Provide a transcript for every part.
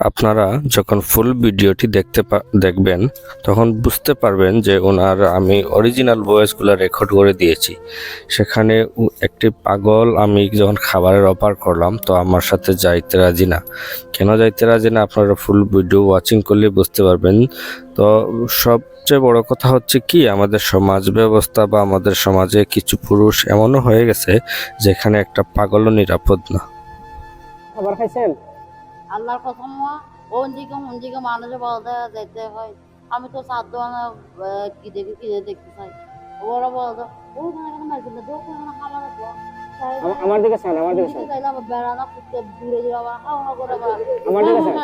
আপনারা যখন ফুল ভিডিওটি দেখতে দেখবেন, তখন বুঝতে পারবেন যে ওনার আমি অরিজিনাল ভয়েসগুলো রেকর্ড করে দিয়েছি। সেখানে একটি পাগল আমি যখন খাবারের অফার করলাম, তো আমার সাথে যাইতে রাজি না। কেন যাইতে রাজি না? আপনারা ফুল ভিডিও ওয়াচিং করলে বুঝতে পারবেন। তো সবচেয়ে বড় কথা হচ্ছে কি, আমাদের সমাজ ব্যবস্থা বা আমাদের সমাজে কিছু পুরুষ এমনও হয়ে গেছে, যেখানে একটা পাগলও নিরাপদ না। খাবার খাইছেন? আল্লাহর কসম কোন দিকে কোন দিকে মানুষে বলতে যেতে হয়। আমি তো সাত দোকানে কি দেখি কি দেখতে চাই। ওরা বলতো ও খানা খানা মারছিল দো খাবার আমার দিকে চান আমার দিকে চান। বেড়ানা করতে দূরে দূরে আবার খাওয়া করে আমার দিকে চান।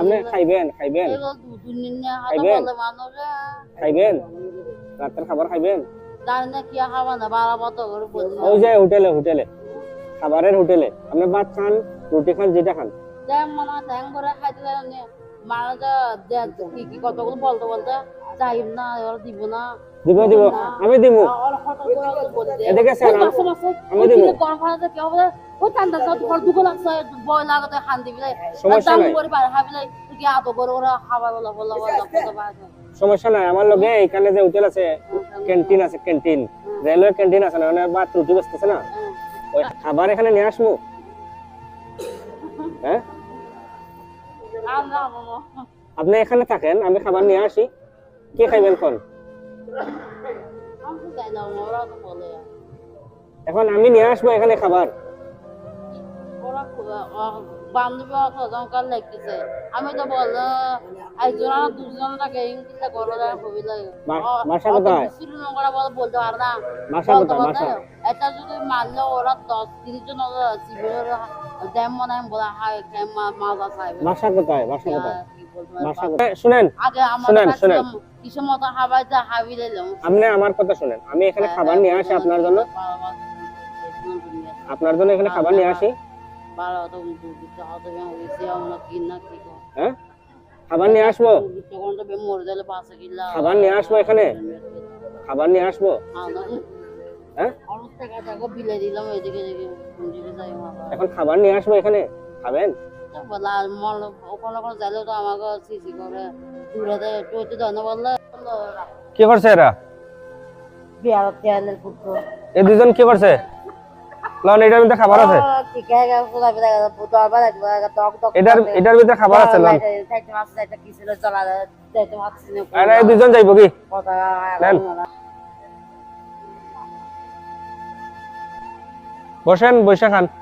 আপনি খাইবেন খাইবেন। খাইবেন? খাইবেন। রাতের খাবার খাইবেন। জানি না কি খাবার না বাড়া মত করে ওই যে হোটেলে হোটেলে। খাবারের হোটেলে। আপনি ভাত খান রুটি খান যেটা খান। দেখ মনে হয় ট্যাং করে খাইতে কি কি কতগুলো বলতে বলতে যাইব না ওরা দিব না দিব দিব আমি দিব। এদিকে স্যার, আমি- দিব। কিনে দুঃখ লাগছে, ভয় লাগতে খান দিবি লাই। সমস্যা নাই। করে লাই, কি আতো করে ওরা খাবার বলা বলা বলা বলা বলা। সমস্যা নাই আমার লগে এখানে যে হোটেল আছে ক্যান্টিন আছে ক্যান্টিন রেলওয়ে ক্যান্টিন আছে না ওখানে ভাত রুটি বেচতেছে না। ওই খাবার এখানে নিয়ে আসব হ্যাঁ না। আপনি এখানে থাকেন, আমি খাবার নিয়ে আসি কে খাইবেন কোন। এখন আমি নিয়ে আসব এখানে খাবার ওরা খুব- আহ, বান্ধবী সজনকার লাগতেছে আমি তো বলল একজন আর দুজন থাকে ইংলিশে করো যায় খুবই লাগে বা- অ- বাসা অত কোথায়? বিশ্রী নোংরা বলে বলতে পারে না বাসা বলতে কোথায় বলতে বাসা এটা যদি মানলে ওরা দশ তিরিশ জন শিবিরের ড্যাম মনে হয় বলা হয় মাছ আছে বাসা কোথায় বাসা কোথায় কি বলব আর বাসা বাবা। কোথায় শুনেন শুনেন, শুনেন। হাবাই হাবি দিলাম আপনি আমার কথা শুনেন আমি এখানে খাবার নিয়ে আসি আপনার জন্য আপনার জন্য এখানে খাবার নিয়ে আসি হ্যাঁ? খাবার নিয়ে আসব? খাবার নিয়ে আসব এখানে? খাবার নিয়ে আসব? হ্যাঁ আমার এখন খাবার নিয়ে আসব এখানে? খাবেন? কি করছে এরা? এই দুজন কি করছে? লন এটার ভিতরে খাবার আছে? এটার এটার ভিতরে খাবার আছে লন। আরে দুজন যাইব কি। বসেন বৈশাখান খান।